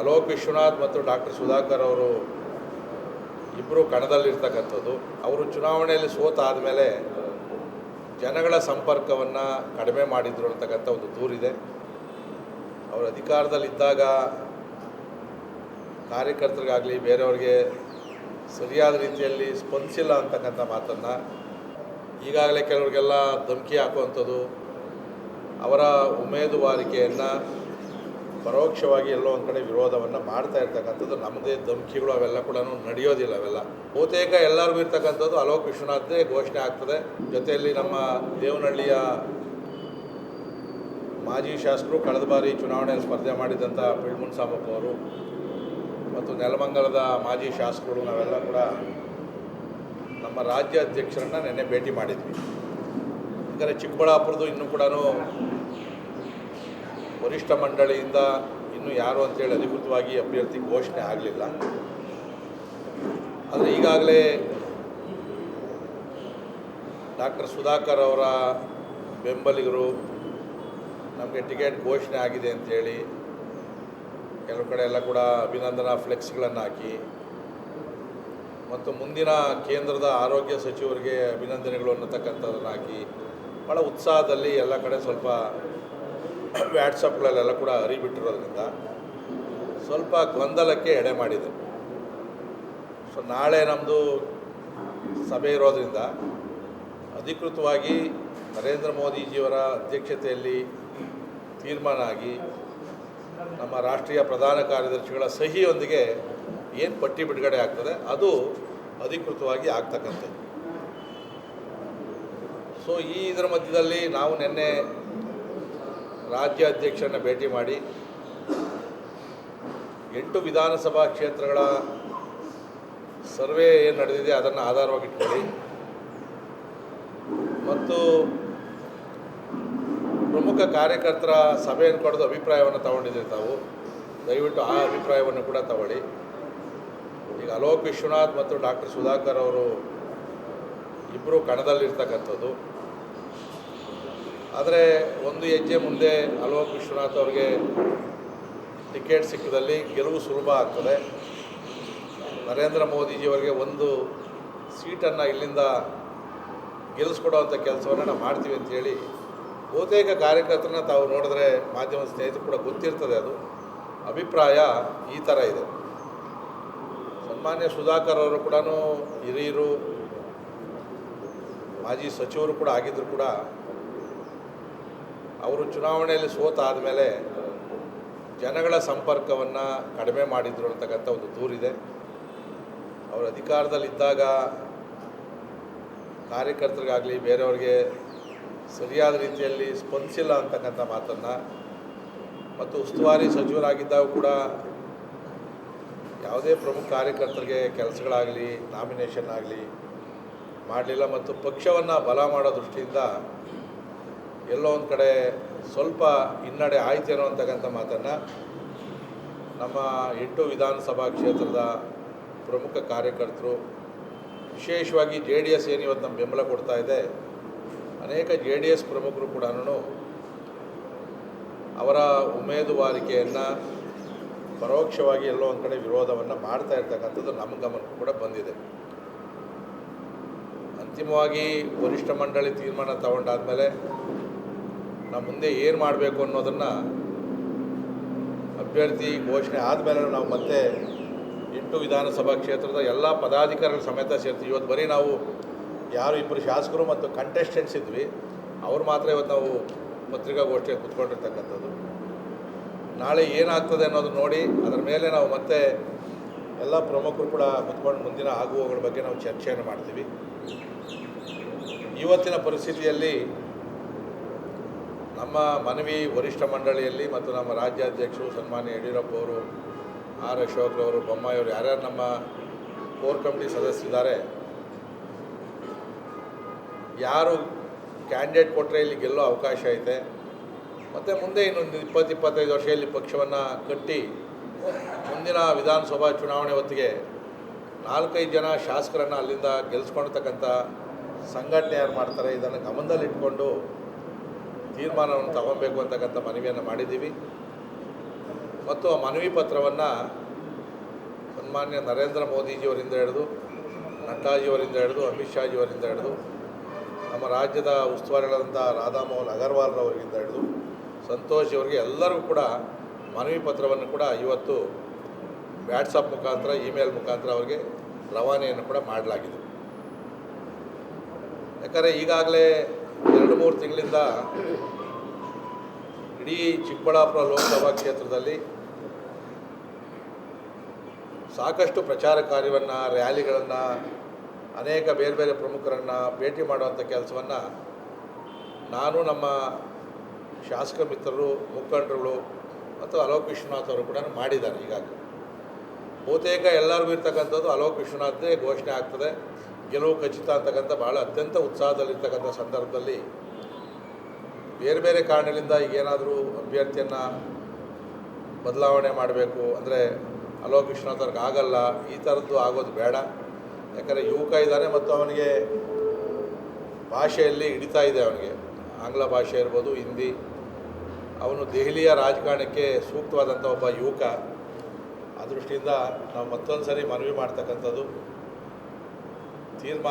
ಅಲೋಕ್ ವಿಶ್ವನಾಥ್ ಮತ್ತು ಡಾಕ್ಟರ್ ಸುಧಾಕರ್ ಅವರು ಇಬ್ಬರು ಕಣದಲ್ಲಿರ್ತಕ್ಕಂಥದ್ದು. ಅವರು ಚುನಾವಣೆಯಲ್ಲಿ ಸೋತಾದ ಮೇಲೆ ಜನಗಳ ಸಂಪರ್ಕವನ್ನು ಕಡಿಮೆ ಮಾಡಿದ್ರು ಅಂತಕ್ಕಂಥ ಒಂದು ದೂರಿದೆ. ಅವರು ಅಧಿಕಾರದಲ್ಲಿದ್ದಾಗ ಕಾರ್ಯಕರ್ತರಿಗಾಗಲಿ ಬೇರೆಯವ್ರಿಗೆ ಸರಿಯಾದ ರೀತಿಯಲ್ಲಿ ಸ್ಪಂದಿಸಿಲ್ಲ ಅಂತಕ್ಕಂಥ ಮಾತನ್ನು ಈಗಾಗಲೇ ಕೆಲವರಿಗೆಲ್ಲ ಧಮಕಿ ಹಾಕುವಂಥದ್ದು, ಅವರ ಉಮೇದುವಾರಿಕೆಯನ್ನು ಪರೋಕ್ಷವಾಗಿ ಎಲ್ಲೋ ಒಂದು ಕಡೆ ವಿರೋಧವನ್ನು ಮಾಡ್ತಾ ಇರ್ತಕ್ಕಂಥದ್ದು ನಮ್ಮದೇ ಧಮಕಿಗಳು ಅವೆಲ್ಲ ಕೂಡ ನಡೆಯೋದಿಲ್ಲ ಅವೆಲ್ಲ. ಬಹುತೇಕ ಎಲ್ಲರಿಗೂ ಇರ್ತಕ್ಕಂಥದ್ದು ಅಲೋಕ್ ವಿಶ್ವನಾಥ್ದೇ ಘೋಷಣೆ ಆಗ್ತದೆ. ಜೊತೆಯಲ್ಲಿ ನಮ್ಮ ದೇವನಹಳ್ಳಿಯ ಮಾಜಿ ಶಾಸಕರು ಕಳೆದ ಬಾರಿ ಚುನಾವಣೆಯಲ್ಲಿ ಸ್ಪರ್ಧೆ ಮಾಡಿದಂಥ ಪಿಳ್ಮುನ್ ಸಾಮಪ್ಪ ಅವರು ಮತ್ತು ನೆಲಮಂಗಲದ ಮಾಜಿ ಶಾಸಕರು ನಾವೆಲ್ಲ ಕೂಡ ನಮ್ಮ ರಾಜ್ಯ ಅಧ್ಯಕ್ಷರನ್ನ ನಿನ್ನೆ ಭೇಟಿ ಮಾಡಿದ್ವಿ. ಯಾಕಂದರೆ ಚಿಕ್ಕಬಳ್ಳಾಪುರದ್ದು ಇನ್ನೂ ಕೂಡ ವರಿಷ್ಠ ಮಂಡಳಿಯಿಂದ ಇನ್ನೂ ಯಾರು ಅಂತೇಳಿ ಅಧಿಕೃತವಾಗಿ ಅಭ್ಯರ್ಥಿ ಘೋಷಣೆ ಆಗಲಿಲ್ಲ. ಆದರೆ ಈಗಾಗಲೇ ಡಾಕ್ಟರ್ ಸುಧಾಕರ್ ಅವರ ಬೆಂಬಲಿಗರು ನಮಗೆ ಟಿಕೆಟ್ ಘೋಷಣೆ ಆಗಿದೆ ಅಂತೇಳಿ ಕೆಲವು ಕಡೆ ಎಲ್ಲ ಕೂಡ ಅಭಿನಂದನಾ ಫ್ಲೆಕ್ಸ್ಗಳನ್ನು ಹಾಕಿ ಮತ್ತು ಮುಂದಿನ ಕೇಂದ್ರದ ಆರೋಗ್ಯ ಸಚಿವರಿಗೆ ಅಭಿನಂದನೆಗಳು ಅನ್ನತಕ್ಕಂಥದ್ದನ್ನು ಹಾಕಿ ಭಾಳ ಉತ್ಸಾಹದಲ್ಲಿ ಎಲ್ಲ ಕಡೆ ಸ್ವಲ್ಪ ವ್ಯಾಟ್ಸಪ್ಗಳಲ್ಲೆಲ್ಲ ಕೂಡ ಹರಿಬಿಟ್ಟಿರೋದ್ರಿಂದ ಸ್ವಲ್ಪ ಗೊಂದಲಕ್ಕೆ ಎಡೆ ಮಾಡಿದೆ. ಸೊ ನಾಳೆ ನಮ್ಮದು ಸಭೆ ಇರೋದ್ರಿಂದ ಅಧಿಕೃತವಾಗಿ ನರೇಂದ್ರ ಮೋದಿಜಿಯವರ ಅಧ್ಯಕ್ಷತೆಯಲ್ಲಿ ತೀರ್ಮಾನ ಆಗಿ ನಮ್ಮ ರಾಷ್ಟ್ರೀಯ ಪ್ರಧಾನ ಕಾರ್ಯದರ್ಶಿಗಳ ಸಹಿಯೊಂದಿಗೆ ಏನು ಪಟ್ಟಿ ಬಿಡುಗಡೆ ಆಗ್ತದೆ ಅದು ಅಧಿಕೃತವಾಗಿ ಆಗ್ತಕ್ಕಂಥದ್ದು. ಸೊ ಈ ಇದರ ಮಧ್ಯದಲ್ಲಿ ನಾವು ನಿನ್ನೆ ರಾಜ್ಯ ಅಧ್ಯಕ್ಷರನ್ನ ಭೇಟಿ ಮಾಡಿ ಎಂಟು ವಿಧಾನಸಭಾ ಕ್ಷೇತ್ರಗಳ ಸರ್ವೆ ಏನು ನಡೆದಿದೆ ಅದನ್ನು ಆಧಾರವಾಗಿಟ್ಕೊಳ್ಳಿ. ಮತ್ತು ಪ್ರಮುಖ ಕಾರ್ಯಕರ್ತರ ಸಭೆಯನ್ನು ಕೊಡೋದು ಅಭಿಪ್ರಾಯವನ್ನು ತಗೊಂಡಿದ್ದೀರಿ ತಾವು. ದಯವಿಟ್ಟು ಆ ಅಭಿಪ್ರಾಯವನ್ನು ಕೂಡ ತಗೊಳ್ಳಿ. ಈಗ ಅಲೋಕ್ ವಿಶ್ವನಾಥ್ ಮತ್ತು ಡಾಕ್ಟರ್ ಸುಧಾಕರ್ ಅವರು ಇಬ್ಬರು ಕಣದಲ್ಲಿರ್ತಕ್ಕಂಥದ್ದು. ಆದರೆ ಒಂದು ಹೆಜ್ಜೆ ಮುಂದೆ ಅಲೋಕ್ ವಿಶ್ವನಾಥ್ ಅವ್ರಿಗೆ ಟಿಕೆಟ್ ಸಿಕ್ಕದಲ್ಲಿ ಗೆಲುವು ಸುಲಭ ಆಗ್ತದೆ. ನರೇಂದ್ರ ಮೋದಿಜಿಯವರಿಗೆ ಒಂದು ಸೀಟನ್ನು ಇಲ್ಲಿಂದ ಗೆಲ್ಲಿಸ್ಕೊಡೋವಂಥ ಕೆಲಸವನ್ನು ನಾವು ಮಾಡ್ತೀವಿ ಅಂತೇಳಿ ಬಹುತೇಕ ಕಾರ್ಯಕರ್ತರನ್ನ ತಾವು ನೋಡಿದ್ರೆ ಮಾಧ್ಯಮ ಸ್ನೇಹಿತರು ಕೂಡ ಗೊತ್ತಿರ್ತದೆ ಅದು. ಅಭಿಪ್ರಾಯ ಈ ಥರ ಇದೆ. ಸನ್ಮಾನ್ಯ ಸುಧಾಕರ್ ಅವರು ಕೂಡ ಹಿರಿಯರು, ಮಾಜಿ ಸಚಿವರು ಕೂಡ ಆಗಿದ್ದರು ಕೂಡ ಅವರು ಚುನಾವಣೆಯಲ್ಲಿ ಸೋತಾದ ಮೇಲೆ ಜನಗಳ ಸಂಪರ್ಕವನ್ನು ಕಡಿಮೆ ಮಾಡಿದ್ರು ಅಂತಕ್ಕಂಥ ಒಂದು ದೂರಿದೆ. ಅವರು ಅಧಿಕಾರದಲ್ಲಿದ್ದಾಗ ಕಾರ್ಯಕರ್ತರಿಗಾಗಲಿ ಬೇರೆಯವ್ರಿಗೆ ಸರಿಯಾದ ರೀತಿಯಲ್ಲಿ ಸ್ಪಂದಿಸಿಲ್ಲ ಅಂತಕ್ಕಂಥ ಮಾತನ್ನು ಮತ್ತು ಉಸ್ತುವಾರಿ ಸಚಿವರಾಗಿದ್ದಾಗ ಕೂಡ ಯಾವುದೇ ಪ್ರಮುಖ ಕಾರ್ಯಕರ್ತರಿಗೆ ಕೆಲಸಗಳಾಗಲಿ ನಾಮಿನೇಷನ್ ಆಗಲಿ ಮಾಡಲಿಲ್ಲ ಮತ್ತು ಪಕ್ಷವನ್ನು ಬಲ ಮಾಡೋ ದೃಷ್ಟಿಯಿಂದ ಎಲ್ಲೋ ಒಂದು ಕಡೆ ಸ್ವಲ್ಪ ಹಿನ್ನಡೆ ಆಯ್ತೇನೋ ಅಂತಕ್ಕಂಥ ಮಾತನ್ನು ನಮ್ಮ ಎಂಟು ವಿಧಾನಸಭಾ ಕ್ಷೇತ್ರದ ಪ್ರಮುಖ ಕಾರ್ಯಕರ್ತರು, ವಿಶೇಷವಾಗಿ ಜೆ ಡಿ ಎಸ್ ಏನು ಇವತ್ತು ನಮ್ಮ ಬೆಂಬಲ ಕೊಡ್ತಾ ಇದೆ, ಅನೇಕ ಜೆ ಡಿ ಎಸ್ ಪ್ರಮುಖರು ಕೂಡ ಅವರ ಉಮೇದುವಾರಿಕೆಯನ್ನು ಪರೋಕ್ಷವಾಗಿ ಎಲ್ಲೋ ಒಂದು ಕಡೆ ವಿರೋಧವನ್ನು ಮಾಡ್ತಾ ಇರ್ತಕ್ಕಂಥದ್ದು ನಮ್ಮ ಗಮನಕ್ಕೂ ಕೂಡ ಬಂದಿದೆ. ಅಂತಿಮವಾಗಿ ವರಿಷ್ಠ ಮಂಡಳಿ ತೀರ್ಮಾನ ತಗೊಂಡಾದ್ಮೇಲೆ ನಾವು ಮುಂದೆ ಏನು ಮಾಡಬೇಕು ಅನ್ನೋದನ್ನು ಅಭ್ಯರ್ಥಿ ಘೋಷಣೆ ಆದಮೇಲೆ ನಾವು ಮತ್ತೆ ಎಂಟು ವಿಧಾನಸಭಾ ಕ್ಷೇತ್ರದ ಎಲ್ಲ ಪದಾಧಿಕಾರಿಗಳ ಸಮೇತ ಸೇರ್ತೀವಿ. ಇವತ್ತು ಬರೀ ನಾವು ಯಾರು ಇಬ್ಬರು ಶಾಸಕರು ಮತ್ತು ಕಂಟೆಸ್ಟೆಂಟ್ಸ್ ಇದ್ವಿ. ಅವ್ರು ಮಾತ್ರ ಇವತ್ತು ನಾವು ಪತ್ರಿಕಾಗೋಷ್ಠಿಯಲ್ಲಿ ಕುತ್ಕೊಂಡಿರ್ತಕ್ಕಂಥದ್ದು. ನಾಳೆ ಏನಾಗ್ತದೆ ಅನ್ನೋದು ನೋಡಿ, ಅದರ ಮೇಲೆ ನಾವು ಮತ್ತೆ ಎಲ್ಲ ಪ್ರಮುಖರು ಕೂಡ ಕುತ್ಕೊಂಡು ಮುಂದಿನ ಆಗುವಗಳ ಬಗ್ಗೆ ನಾವು ಚರ್ಚೆಯನ್ನು ಮಾಡ್ತೀವಿ. ಇವತ್ತಿನ ಪರಿಸ್ಥಿತಿಯಲ್ಲಿ ನಮ್ಮ ಮನವಿ ವರಿಷ್ಠ ಮಂಡಳಿಯಲ್ಲಿ ಮತ್ತು ನಮ್ಮ ರಾಜ್ಯಾಧ್ಯಕ್ಷರು ಸನ್ಮಾನ್ಯ ಯಡಿಯೂರಪ್ಪ ಅವರು, ಆರ್ ಅಶೋಕ್ರವರು ಬೊಮ್ಮಾಯಿಯವರು ಯಾರ್ಯಾರು ನಮ್ಮ ಕೋರ್ ಕಮಿಟಿ ಸದಸ್ಯರಿದ್ದಾರೆ, ಯಾರು ಕ್ಯಾಂಡಿಡೇಟ್ ಕೊಟ್ಟರೆ ಇಲ್ಲಿ ಗೆಲ್ಲೋ ಅವಕಾಶ ಐತೆ, ಮತ್ತು ಮುಂದೆ ಇನ್ನೊಂದು ಇಪ್ಪತ್ತು ಇಪ್ಪತ್ತೈದು ವರ್ಷ ಇಲ್ಲಿ ಪಕ್ಷವನ್ನು ಕಟ್ಟಿ ಮುಂದಿನ ವಿಧಾನಸಭಾ ಚುನಾವಣೆ ಹೊತ್ತಿಗೆ ನಾಲ್ಕೈದು ಜನ ಶಾಸಕರನ್ನು ಅಲ್ಲಿಂದ ಗೆಲ್ಲಿಸ್ಕೊಂಡಿರ್ತಕ್ಕಂಥ ಸಂಘಟನೆ ಯಾರು ಮಾಡ್ತಾರೆ ಇದನ್ನು ಗಮನದಲ್ಲಿಟ್ಕೊಂಡು ತೀರ್ಮಾನವನ್ನು ತಗೊಬೇಕು ಅಂತಕ್ಕಂಥ ಮನವಿಯನ್ನು ಮಾಡಿದ್ದೀವಿ. ಮತ್ತು ಆ ಮನವಿ ಪತ್ರವನ್ನು ಸನ್ಮಾನ್ಯ ನರೇಂದ್ರ ಮೋದಿಜಿಯವರಿಂದ ಹಿಡಿದು, ನಡ್ಡಾಜಿಯವರಿಂದ ಹಿಡಿದು, ಅಮಿತ್ ಶಾಜಿಯವರಿಂದ ಹಿಡಿದು, ನಮ್ಮ ರಾಜ್ಯದ ಉಸ್ತುವಾರಿಗಳಾದಂಥ ರಾಧಾಮೋಹನ್ ಅಗರ್ವಾಲ್ರವರಿಂದ ಹಿಡಿದು, ಸಂತೋಷ್ ಅವರಿಗೆ ಎಲ್ಲರಿಗೂ ಕೂಡ ಮನವಿ ಪತ್ರವನ್ನು ಕೂಡ ಇವತ್ತು ವ್ಯಾಟ್ಸಪ್ ಮುಖಾಂತರ, ಇಮೇಲ್ ಮುಖಾಂತರ ಅವರಿಗೆ ರವಾನೆಯನ್ನು ಕೂಡ ಮಾಡಲಾಗಿದೆ. ಯಾಕಂದರೆ ಈಗಾಗಲೇ ಎರಡು ಮೂರು ತಿಂಗಳಿಂದ ಇಡೀ ಚಿಕ್ಕಬಳ್ಳಾಪುರ ಲೋಕಸಭಾ ಕ್ಷೇತ್ರದಲ್ಲಿ ಸಾಕಷ್ಟು ಪ್ರಚಾರ ಕಾರ್ಯವನ್ನು, ರ್ಯಾಲಿಗಳನ್ನು, ಅನೇಕ ಬೇರೆ ಬೇರೆ ಪ್ರಮುಖರನ್ನು ಭೇಟಿ ಮಾಡುವಂಥ ಕೆಲಸವನ್ನು ನಾನು ನಮ್ಮ ಶಾಸಕ ಮಿತ್ರರು, ಮುಖಂಡರುಗಳು ಮತ್ತು ಅಲೋಕ್ ವಿಶ್ವನಾಥ್ ಅವರು ಕೂಡ ಮಾಡಿದ್ದಾರೆ ಈಗಾಗಲೇ. ಬಹುತೇಕ ಎಲ್ಲರಿಗೂ ಇರ್ತಕ್ಕಂಥದ್ದು ಅಲೋಕ್ ವಿಶ್ವನಾಥೇ ಘೋಷಣೆ ಆಗ್ತದೆ. ಗೆಲುವು ಖಚಿತ ಅಂತಕ್ಕಂಥ ಭಾಳ ಅತ್ಯಂತ ಉತ್ಸಾಹದಲ್ಲಿರ್ತಕ್ಕಂಥ ಸಂದರ್ಭದಲ್ಲಿ ಬೇರೆ ಬೇರೆ ಕಾರಣಗಳಿಂದ ಈಗೇನಾದರೂ ಅಭ್ಯರ್ಥಿಯನ್ನು ಬದಲಾವಣೆ ಮಾಡಬೇಕು, ಅಂದರೆ ಅಲೋಕ್ ವಿಶ್ವನಾಥ್ ಆಗಲ್ಲ, ಈ ಥರದ್ದು ಆಗೋದು ಬೇಡ. ಯಾಕಂದರೆ ಯುವಕ ಇದ್ದಾನೆ ಮತ್ತು ಅವನಿಗೆ ಭಾಷೆಯಲ್ಲಿ ಹಿಡಿತಾ ಇದೆ ಅವನಿಗೆ. ಆಂಗ್ಲ ಭಾಷೆ ಇರ್ಬೋದು, ಹಿಂದಿ. ಅವನು ದೆಹಲಿಯ ರಾಜಕಾರಣಕ್ಕೆ ಸೂಕ್ತವಾದಂಥ ಒಬ್ಬ ಯುವಕ. ಆ ದೃಷ್ಟಿಯಿಂದ ನಾವು ಮತ್ತೊಂದು ಸರಿ ಮನವಿ ಮಾಡ್ತಕ್ಕಂಥದ್ದು ತೀರ್ಮಾನ